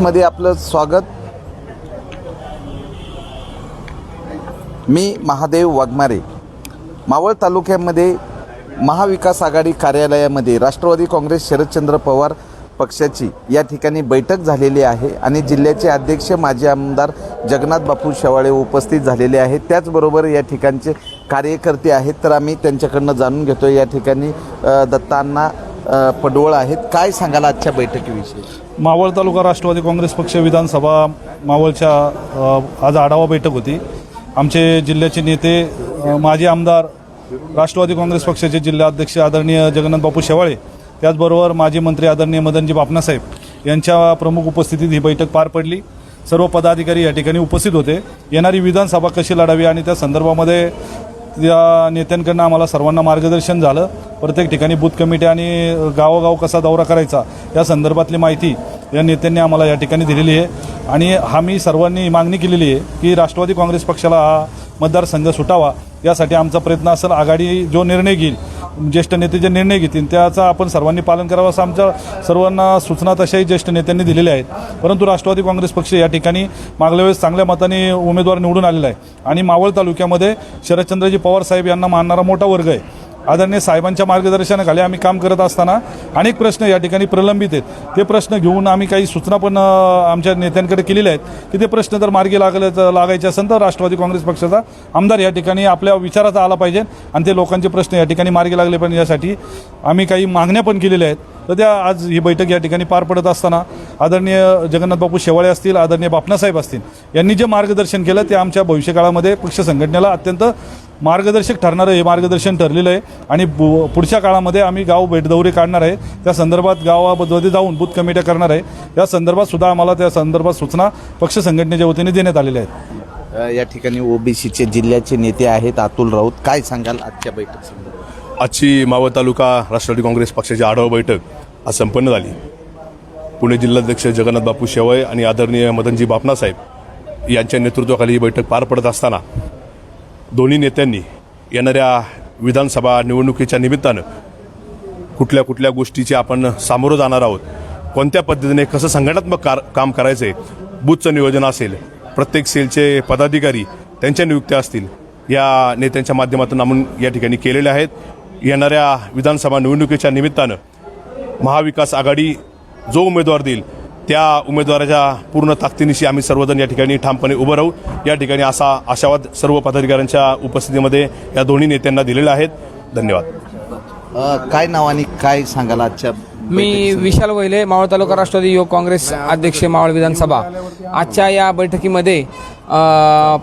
मध्ये आपलं स्वागत. मी महादेव वाघमारे. मावळ तालुक्यामध्ये महाविकास आघाडी कार्यालयामध्ये राष्ट्रवादी काँग्रेस शरदचंद्र पवार पक्षाची या ठिकाणी बैठक झालेली आहे आणि जिल्ह्याचे अध्यक्ष माजी आमदार जगन्नाथ बापू शेवाळे उपस्थित झालेले आहेत. त्याचबरोबर या ठिकाणचे कार्यकर्ते आहेत. तर आम्ही त्यांच्याकडनं जाणून घेतो या ठिकाणी दत्तांना पडवळ आहेत. काय सांगाल आजच्या बैठकीविषयी? मावळ तालुका राष्ट्रवादी काँग्रेस पक्ष विधानसभा मावळच्या आज आढावा बैठक होती. आमचे जिल्ह्याचे नेते माजी आमदार राष्ट्रवादी काँग्रेस पक्षाचे जिल्हाध्यक्ष आदरणीय जगन्नाथ बापू शेवाळे त्याचबरोबर माजी मंत्री आदरणीय मदनजी बापनासाहेब यांच्या प्रमुख उपस्थितीत ही बैठक पार पडली. सर्व पदाधिकारी या ठिकाणी उपस्थित होते. येणारी विधानसभा कशी लढावी आणि त्या संदर्भामध्ये या नेत्यांकडनं आम्हाला सर्वांना मार्गदर्शन झालं. प्रत्येक ठिकाणी बूथ कमिटी आणि गावोगाव कसा दौरा करायचा या संदर्भातली माहिती या नेत्यांनी आम्हाला या ठिकाणी दिलेली आहे. आणि हा मी सर्वांनी मागणी केलेली आहे की राष्ट्रवादी काँग्रेस पक्षाला हा मतदारसंघ सुटावा यासाठी आमचा प्रयत्न असेल. आघाडी जो निर्णय घेईल ज्येष्ठ नेते जे निर्णय घेतील त्याचा आपण सर्वांनी पालन करावं असं आमच्या सर्वांना सूचना तशाही ज्येष्ठ नेत्यांनी दिलेल्या आहेत. परंतु राष्ट्रवादी काँग्रेस पक्ष या ठिकाणी मागल्या वेळेस चांगल्या मताने उमेदवार निवडून आलेला आहे. आणि मावळ तालुक्यामध्ये शरदचंद्रजी पवार साहेब यांना मानणारा मोठा वर्ग आहे. आदरणीय साहेबांच्या मार्गदर्शनाखाली आम्ही काम करत असताना अनेक प्रश्न या ठिकाणी प्रलंबित आहेत. ते प्रश्न घेऊन आम्ही काही सूचना पण आमच्या नेत्यांकडे केलेल्या आहेत की ते प्रश्न जर मार्गी लागले लागायचे असेल तर राष्ट्रवादी काँग्रेस पक्षाचा आमदार या ठिकाणी आपल्या विचाराचा आला पाहिजे आणि ते लोकांचे प्रश्न या ठिकाणी मार्गी लागले पाहिजे यासाठी आम्ही काही मागण्या पण केलेल्या आहेत. तर त्या आज ही बैठक या ठिकाणी पार पडत असताना आदरणीय जगन्नाथ बापू शेवाळे असतील आदरणीय बापनासाहेब असतील यांनी जे मार्गदर्शन केलं ते आमच्या भविष्यकाळामध्ये पक्ष संघटनेला अत्यंत मार्गदर्शक ठरणारं हे मार्गदर्शन ठरलेलं आहे. आणि पुढच्या काळामध्ये आम्ही गाव भेट दौरे काढणार आहे. त्या संदर्भात गावामध्ये जाऊन बूथ कमिट्या करणार आहे. या संदर्भात सुद्धा आम्हाला त्या संदर्भात सूचना पक्ष संघटनेच्या वतीने देण्यात आलेल्या आहेत. या ठिकाणी ओबीसीचे जिल्ह्याचे नेते आहेत अतुल राऊत. काय सांगाल आजच्या बैठक संदर्भात? आजची मावळ तालुका राष्ट्रवादी काँग्रेस पक्षाची आढावा बैठक आज संपन्न झाली. पुणे जिल्हाध्यक्ष जगन्नाथ बापू शेवय आणि आदरणीय मदनजी बापनासाहेब यांच्या नेतृत्वाखाली ही बैठक पार पडत असताना दोन्ही नेत्यांनी येणाऱ्या विधानसभा निवडणुकीच्या निमित्तानं कुठल्या कुठल्या गोष्टीची आपण सामोरं जाणार आहोत कोणत्या पद्धतीने कसं संघटनात्मक कार काम करायचं आहे बूथचं नियोजन असेल प्रत्येक सेलचे पदाधिकारी त्यांच्या नियुक्त्या असतील या नेत्यांच्या माध्यमातून आपण या ठिकाणी केलेल्या आहेत. येणाऱ्या विधानसभा निवडणुकीच्या निमित्तानं महाविकास आघाडी जो उमेदवार देईल त्या उमेदवाराच्या पूर्ण ताकदीनिशी आम्ही सर्वजण या ठिकाणी ठामपणे उभं राहू. या ठिकाणी असा आशावाद सर्व पदाधिकाऱ्यांच्या उपस्थितीमध्ये या दोन्ही नेत्यांना दिलेला आहेत. धन्यवाद. काय नाव आणि काय सांगाल आजच्या मी विशाल वहिले मावळ तालुका राष्ट्रवादी युवक काँग्रेस अध्यक्ष मावळ विधानसभा. आजच्या या बैठकीमध्ये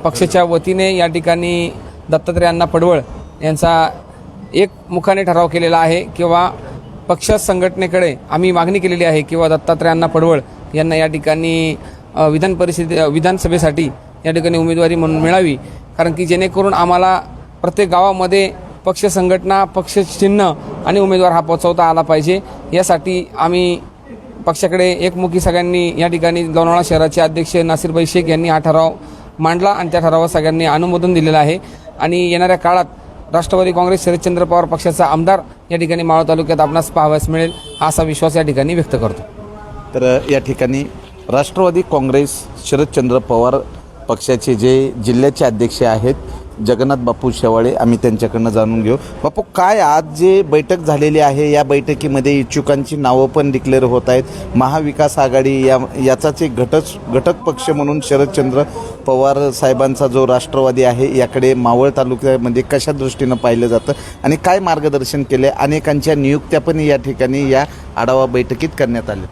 पक्षाच्या वतीने या ठिकाणी दत्तात्रय अण्णा पडवळ यांचा एक मुखाने ठराव केलेला आहे किंवा पक्ष संघटनेकडे आम्ही मागणी केलेली आहे किंवा दत्तात्रयांना पडवळ यांना या ठिकाणी विधान परिषदे विधानसभेसाठी या ठिकाणी उमेदवारी म्हणून मिळावी. कारण की जेणेकरून आम्हाला प्रत्येक गावामध्ये पक्ष संघटना पक्ष चिन्ह आणि उमेदवार हा पोचवता आला पाहिजे. यासाठी आम्ही पक्षाकडे एकमुखी सगळ्यांनी या ठिकाणी लोणावळा शहराचे अध्यक्ष नासिरभाई शेख यांनी हा ठराव मांडला आणि त्या ठरावावर सगळ्यांनी अनुमोदन दिलेलं आहे. आणि येणाऱ्या काळात राष्ट्रवादी काँग्रेस शरदचंद्र पवार पक्षाचा आमदार या ठिकाणी मावळ तालुक्यात आपणास पाहावयास मिळेल हा असा विश्वास या ठिकाणी व्यक्त करतो. तर या ठिकाणी राष्ट्रवादी काँग्रेस शरदचंद्र पवार पक्षाचे जे जिल्ह्याचे अध्यक्ष आहेत जगन्नाथ बापू शेवाळे आम्ही त्यांच्याकडनं जाणून घेऊ. बापू काय आज जे बैठक झालेली आहे या बैठकीमध्ये इच्छुकांची नावं पण डिक्लेअर होत आहेत. महाविकास आघाडी या याचाच एक घटक घटक पक्ष म्हणून शरदचंद्र पवार साहेबांचा जो राष्ट्रवादी आहे याकडे मावळ तालुक्यामध्ये कशा दृष्टीनं पाहिलं जातं आणि काय मार्गदर्शन केले अनेकांच्या नियुक्त्या पण या ठिकाणी या आढावा बैठकीत करण्यात आल्या.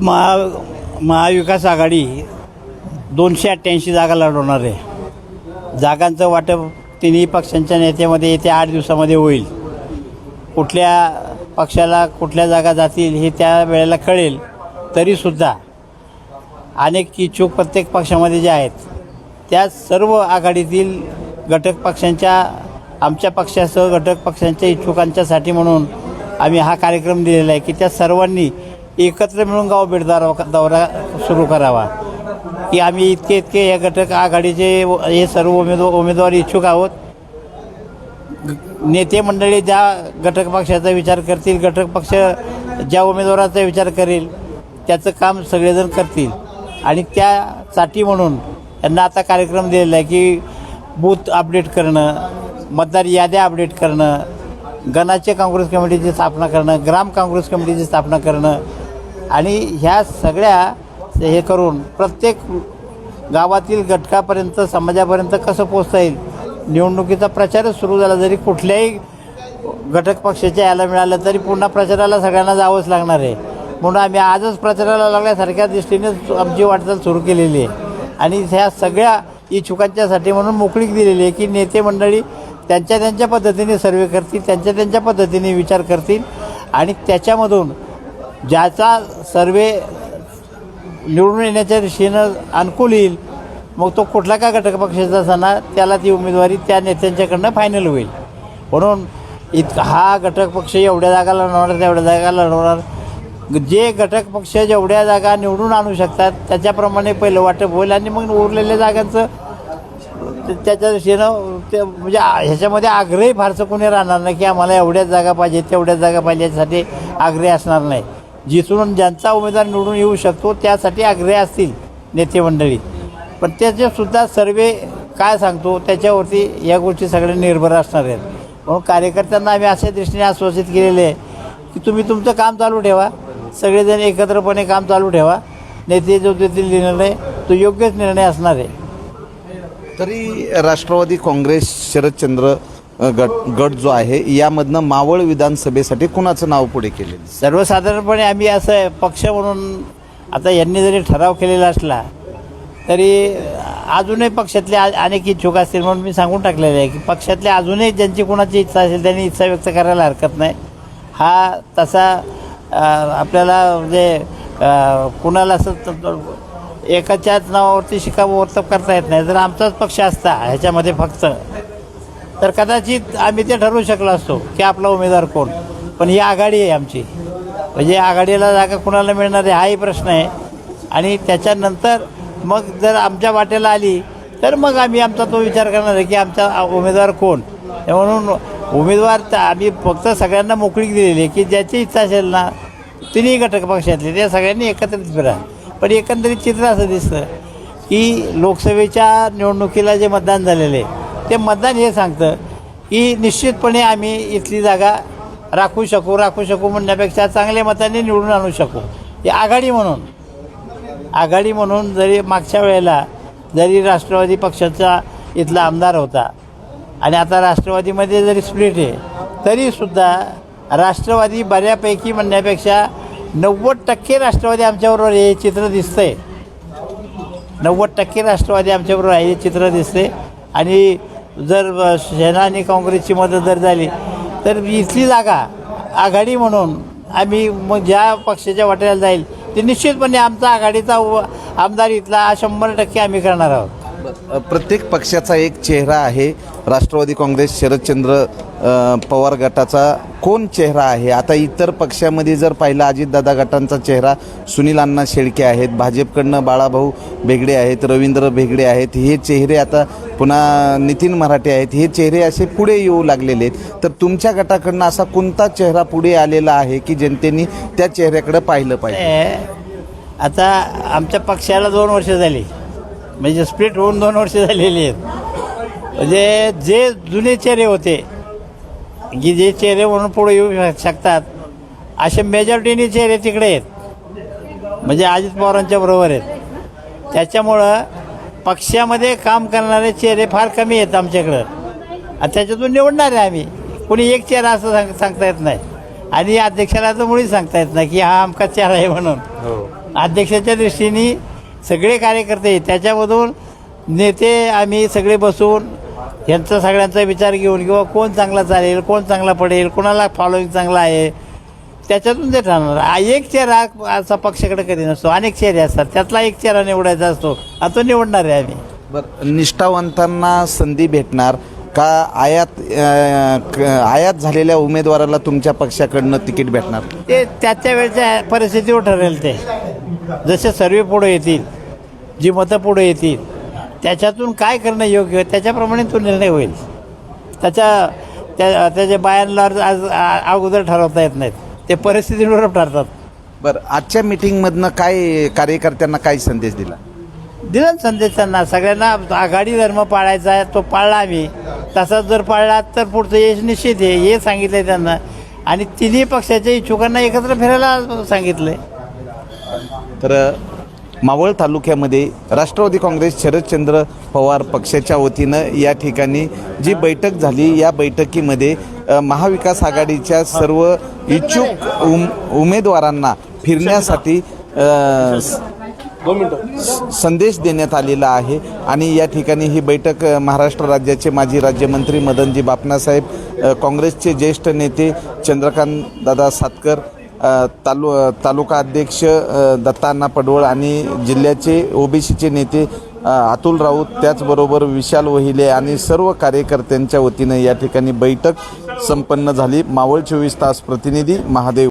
महा महाविकास आघाडी दोनशे अठ्ठ्याऐंशी जागा लढवणार आहे. जागांचं वाटप तिन्ही पक्षांच्या नेत्यामध्ये येत्या आठ दिवसामध्ये होईल. कुठल्या पक्षाला कुठल्या जागा जातील हे त्या वेळेला कळेल. तरीसुद्धा अनेक इच्छुक प्रत्येक पक्षामध्ये जे आहेत त्या सर्व आघाडीतील घटक पक्षांच्या आमच्या पक्षासह घटक पक्षांच्या इच्छुकांच्यासाठी म्हणून आम्ही हा कार्यक्रम दिलेला आहे की त्या सर्वांनी एकत्र मिळून गाव भेट दौरा दौरा सुरू करावा. की आम्ही इतके इतके या घटक आघाडीचे व- हे सर्व उमेदवार उमेदवार इच्छुक आहोत. ग- नेते मंडळी ज्या घटक पक्षाचा विचार करतील घटक पक्ष ज्या उमेदवाराचा विचार करेल त्याचं काम सगळेजण करतील. आणि त्यासाठी म्हणून यांना आता कार्यक्रम दिलेला आहे की बूथ अपडेट करणं मतदार याद्या अपडेट करणं गणाचे काँग्रेस कमिटीची स्थापना करणं ग्राम काँग्रेस कमिटीची स्थापना करणं आणि ह्या सगळ्या हे करून प्रत्येक गावातील घटकापर्यंत समाजापर्यंत कसं पोचता येईल? निवडणुकीचा प्रचारच सुरू झाला. जरी कुठल्याही घटक पक्षाच्या याला मिळालं तरी पुन्हा प्रचाराला सगळ्यांना जावंच लागणार आहे. म्हणून आम्ही आजच प्रचाराला लागल्यासारख्या दृष्टीनेच आमची वाटचाल सुरू केलेली आहे. आणि ह्या सगळ्या इच्छुकांच्यासाठी म्हणून मोकळीक दिलेली आहे की नेते मंडळी त्यांच्या त्यांच्या पद्धतीने सर्वे करतील त्यांच्या त्यांच्या पद्धतीने विचार करतील आणि त्याच्यामधून ज्याचा सर्वे निवडून येण्याच्या दिशेनं अनुकूल येईल. मग तो कुठला का घटक पक्षाचा असताना त्याला ती उमेदवारी त्या नेत्यांच्याकडनं फायनल होईल. म्हणून इत हा घटक पक्ष एवढ्या जागा लढवणार तेवढ्या जागा लढवणार. जे घटक पक्ष जेवढ्या जागा निवडून आणू शकतात त्याच्याप्रमाणे पहिलं वाटप होईल आणि मग उरलेल्या जागांचं त्याच्या दृष्टीनं ते म्हणजे ह्याच्यामध्ये आग्रही फारसं कोणी राहणार नाही की आम्हाला एवढ्याच जागा पाहिजे तेवढ्याच जागा पाहिजे याच्यासाठी आग्रही असणार नाही. जिथून ज्यांचा उमेदवार निवडून येऊ शकतो त्यासाठी आग्रह असतील नेते मंडळी. पण त्याचेसुद्धा सर्वे काय सांगतो त्याच्यावरती या गोष्टी सगळ्या निर्भर असणार आहेत. म्हणून कार्यकर्त्यांना आम्ही अशा दृष्टीने आश्वासित केलेले आहे की तुम्ही तुमचं काम चालू ठेवा सगळेजण एकत्रपणे काम चालू ठेवा. नेते जो देतील निर्णय तो योग्यच निर्णय असणार आहे. तरी राष्ट्रवादी काँग्रेस शरदचंद्र गट गट जो आहे यामधनं मावळ विधानसभेसाठी कुणाचं नाव पुढे केलेलं सर्वसाधारणपणे आम्ही असं पक्ष म्हणून आता यांनी जरी ठराव केलेला असला तरी अजूनही पक्षातले आ- अनेक इच्छुक असतील म्हणून मी सांगून टाकलेलं आहे की पक्षातले अजूनही ज्यांची कोणाची इच्छा असेल त्यांनी इच्छा व्यक्त करायला हरकत नाही. हा तसा आपल्याला म्हणजे कुणाला असं एकाच्याच नावावरती शिकावर्तब करता येत नाही. जर आमचाच पक्ष असता ह्याच्यामध्ये फक्त तर कदाचित आम्ही ते ठरवू शकलो असतो की आपला उमेदवार कोण. पण ही आघाडी आहे आमची. म्हणजे आघाडीला जागा कुणाला मिळणार आहे हाही प्रश्न आहे. आणि त्याच्यानंतर मग जर आमच्या वाटेला आली तर मग आम्ही आमचा तो विचार करणार आहे की आमचा उमेदवार कोण. म्हणून उमेदवार तर आम्ही फक्त सगळ्यांना मोकळीक दिलेली आहे की ज्याची इच्छा असेल ना तिन्ही घटक पक्षातले त्या सगळ्यांनी एकत्रित फिरा. पण एकंदरीत चित्र असं दिसतं की लोकसभेच्या निवडणुकीला जे मतदान झालेलं आहे ते मतदान हे सांगतं की निश्चितपणे आम्ही इथली जागा राखू शकू राखू शकू म्हणण्यापेक्षा चांगल्या मताने निवडून आणू शकू. ही आघाडी म्हणून. आघाडी म्हणून जरी मागच्या वेळेला जरी राष्ट्रवादी पक्षाचा इथला आमदार होता आणि आता राष्ट्रवादीमध्ये जरी स्प्लिट आहे तरीसुद्धा राष्ट्रवादी बऱ्यापैकी म्हणण्यापेक्षा नव्वद टक्के राष्ट्रवादी आमच्याबरोबर हे चित्र दिसतंय. नव्वद टक्के राष्ट्रवादी आमच्याबरोबर आहे हे चित्र दिसते आणि जर सेना आणि काँग्रेसची मदत जर झाली तर इथली जागा आघाडी म्हणून आम्ही मग ज्या पक्षाच्या वाट्याला जाईल ते निश्चितपणे आमचा आघाडीचा उ- आमदार इथला शंभर टक्के आम्ही करणार आहोत. प्रत्येक पक्षाचा एक चेहरा आहे. राष्ट्रवादी काँग्रेस शरदचंद्र पवार गटाचा कोण चेहरा आहे? आता इतर पक्षामध्ये जर पाहिलं अजितदादा गटांचा चेहरा सुनील अण्णा शेळके आहेत भाजपकडनं बाळाभाऊ भेगडे आहेत रवींद्र भेगडे आहेत हे चेहरे आता पुन्हा नितीन मराठे आहेत हे चेहरे असे पुढे येऊ लागलेले आहेत. तर तुमच्या गटाकडनं असा कोणता चेहरा पुढे आलेला आहे की जनतेने त्या चेहऱ्याकडे पाहिलं पाहिजे? आता आमच्या पक्षाला दोन वर्ष झाली. म्हणजे स्प्लिट होऊन दोन वर्ष झालेली आहेत. म्हणजे जे जुने चेहरे होते की जे चेहरे म्हणून पुढे येऊ शक- शकतात असे मेजॉरिटीने चेहरे तिकडे आहेत. म्हणजे अजित पवारांच्या बरोबर आहेत. त्याच्यामुळं पक्षामध्ये काम करणारे चेहरे फार कमी आहेत आमच्याकडं. आणि त्याच्यातून निवडणार आहे आम्ही. कोणी एक चेहरा असं सांग सांगता येत नाही. आणि अध्यक्षाला तर मुळीच सांगता येत नाही की हा आमका चेहरा आहे म्हणून. अध्यक्षाच्या दृष्टीने सगळे कार्यकर्ते त्याच्यामधून नेते आम्ही सगळे बसून यांचा सगळ्यांचा विचार घेऊन किंवा कोण चांगला चालेल कोण चांगला पडेल कोणाला फॉलोईंग चांगला आहे त्याच्यातून ते ठरणार. एक चेहरा असा पक्षाकडे कधी नसतो. अनेक चेहरे असतात. त्यातला एक चेहरा निवडायचा असतो. आता निवडणार आहे आम्ही. बरं निष्ठावंतांना संधी भेटणार. का आयात आयात झालेल्या उमेदवाराला तुमच्या पक्षाकडनं तिकीट भेटणार? ते त्याच्या वेळच्या परिस्थितीवर ठरेल ते. जसे सर्वे पुढे येतील जी मतं पुढे येतील त्याच्यातून काय करणं योग्य त्याच्याप्रमाणे तो निर्णय होईल. त्याच्या त्या त्याचे बायांना आज अगोदर ठरवता येत नाहीत. ते परिस्थितीवर ठरतात. बरं आजच्या मिटिंगमधनं काय कार्यकर्त्यांना काय संदेश दिला? दिला संदेश त्यांना सगळ्यांना आघाडी धर्म पाळायचा आहे तो पाळला आम्ही. तसाच जर पाळला तर पुढचं यश निश्चित आहे हे सांगितलं आहे त्यांना. आणि तिन्ही पक्षाच्या इच्छुकांना एकत्र फिरायला सांगितलंय. तर मावळ तालुक्यामध्ये राष्ट्रवादी काँग्रेस शरदचंद्र पवार पक्षाच्या वतीनं या ठिकाणी जी बैठक झाली या बैठकीमध्ये महाविकास आघाडीच्या सर्व इच्छुक उम उमेदवारांना फिरण्यासाठी दोन स- संदेश देण्यात आलेला आहे आणि या ठिकाणी ही बैठक महाराष्ट्र राज्याचे माजी राज्यमंत्री मदनजी बापनासाहेब काँग्रेसचे ज्येष्ठ नेते चंद्रकांत दादा सातकर तालु तालुका अध्यक्ष दत्तान्ना पडवळ आणि जिल्ह्याचे ओबीसीचे नेते अतुल राऊत त्याचबरोबर विशाल वहिले आणि सर्व कार्यकर्त्यांच्या वतीनं या ठिकाणी बैठक संपन्न झाली. मावळ चोवीस तास प्रतिनिधी महादेव